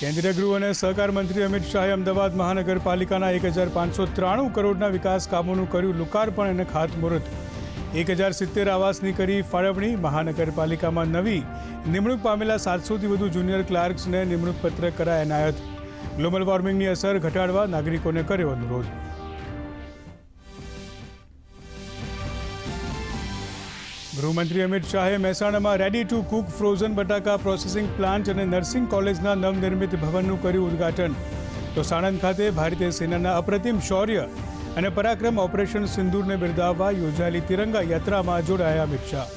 કેન્દ્રીય ગૃહ અને સહકાર મંત્રી અમિત શાહે અમદાવાદ મહાનગરપાલિકાના એક હજાર પાંચસો ત્રાણું કરોડના વિકાસ કામોનું કર્યું લોકાર્પણ અને ખાતમુહૂર્ત. એક હજાર સિત્તેર આવાસની કરી ફાળવણી મહાનગરપાલિકામાં નવી. નિમણૂક પામેલા સાતસોથી વધુ જુનિયર ક્લાર્ક્સને નિમણૂક પત્ર કરાય એનાયત. ગ્લોબલ વોર્મિંગની અસર ઘટાડવા નાગરિકોને કર્યો અનુરોધ. ગૃહમંત્રી અમિત શાહે મહેસાણામાં રેડી ટુ કુક ફ્રોઝન બટાકા પ્રોસેસિંગ પ્લાન્ટ અને નર્સિંગ કોલેજના નવનિર્મિત ભવનનું કર્યું ઉદ્ઘાટન તો સાણંદ ખાતે ભારતીય સેનાના અપ્રતિમ શૌર્ય અને પરાક્રમ ઓપરેશન સિંદૂરને બિરદાવવા યોજાયેલી તિરંગા યાત્રામાં જોડાયા અમિત શાહ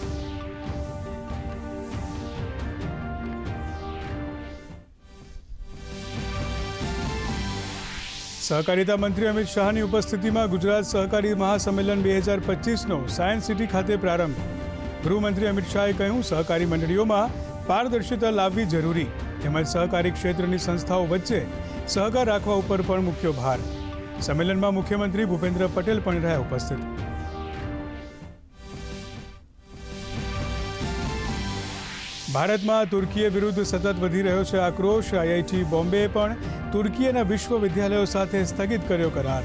સહકારિતા મંત્રી અમિત શાહની ઉપસ્થિતિમાં ગુજરાત સહકારી મહાસંમેલન બે હજાર પચીસનો સાયન્સ સિટી ખાતે પ્રારંભ ગૃહમંત્રી અમિત શાહે કહ્યું, સહકારી મંડળીઓમાં પારદર્શિતા લાવવી જરૂરી. તેમજ સહકારી ક્ષેત્રની સંસ્થાઓ વચ્ચે સહકાર રાખવા ઉપર પણ મુખ્ય ભાર. સંમેલનમાં મુખ્યમંત્રી ભૂપેન્દ્ર પટેલ પણ રહ્યા ઉપસ્થિત. ભારતમાં તુર્કીએ વિરુદ્ધ સતત વધી રહ્યો છે આક્રોશ. આઈઆઈટી બોમ્બેએ પણ તુર્કી અને વિશ્વવિદ્યાલયો સાથે સ્થગિત કર્યો કરાર.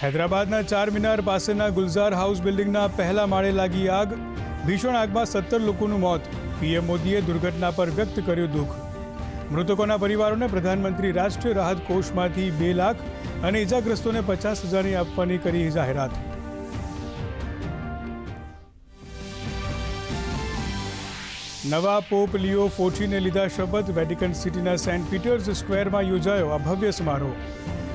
હૈદરાબાદના ચાર મિનાર પાસેના ગુલઝાર હાઉસ બિલ્ડિંગના પહેલા માળે લાગી આગ. ભીષણ આગમાં સત્તર લોકોનું મોત. પીએમ મોદીએ દુર્ઘટના પર વ્યક્ત કર્યું દુઃખ. મૃતકોના પરિવારોને પ્રધાનમંત્રી રાષ્ટ્રીય રાહત કોષમાંથી બે લાખ અને ઇજાગ્રસ્તોને પચાસ હજારની આપવાની કરી જાહેરાત. નવા પોપ લિયો ફોર્ટીને લીધા શપથ. વેટિકન સિટીના સેન્ટ પીટર્સ સ્ક્વેરમાં યોજાયો આ ભવ્ય સમારોહ.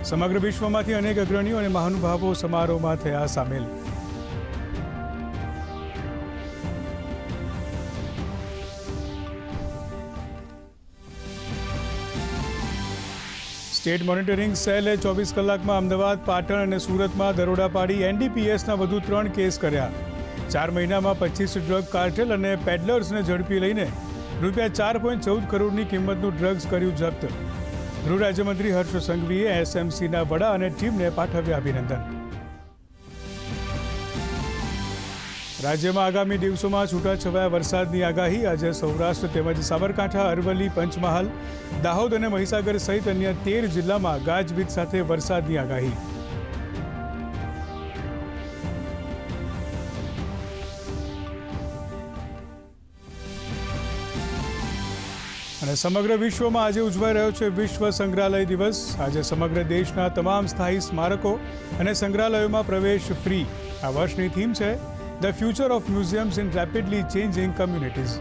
સમગ્ર વિશ્વમાંથી અનેક અગ્રણીઓ અને મહાનુભાવો સમારોહમાં થયા સામેલ. સ્ટેટ મોનિટરિંગ સેલે ચોવીસ કલાકમાં અમદાવાદ, પાટણ અને સુરતમાં દરોડા પાડી એનડીપીએસના વધુ ત્રણ કેસ કર્યા. ચાર મહિનામાં પચીસ ડ્રગ કાર્ટેલ અને પેડલર્સને ઝડપી લઈને રૂપિયા ચાર પોઈન્ટ ચૌદ કરોડની કિંમતનું ડ્રગ્સ કર્યું જપ્ત. ગૃહ રાજ્યમંત્રી હર્ષ સંઘવીએ એસએમસીના વડા અને ટીમને પાઠવ્યા અભિનંદન. રાજ્યમાં આગામી દિવસોમાં છૂટાછવાયા વરસાદની આગાહી. આજે સૌરાષ્ટ્ર તેમજ સાબરકાંઠા, અરવલ્લી, પંચમહાલ, દાહોદ અને મહીસાગર સહિત અન્ય તેર જિલ્લામાં ગાજવીજ સાથે વરસાદની આગાહી. અને સમગ્ર વિશ્વમાં આજે ઉજવાઈ રહ્યો છે વિશ્વ સંગ્રહાલય દિવસ. આજે સમગ્ર દેશના તમામ સ્થાયી સ્મારકો અને સંગ્રહાલયોમાં પ્રવેશ ફ્રી આ વર્ષની થીમ છે the future of museums in rapidly changing communities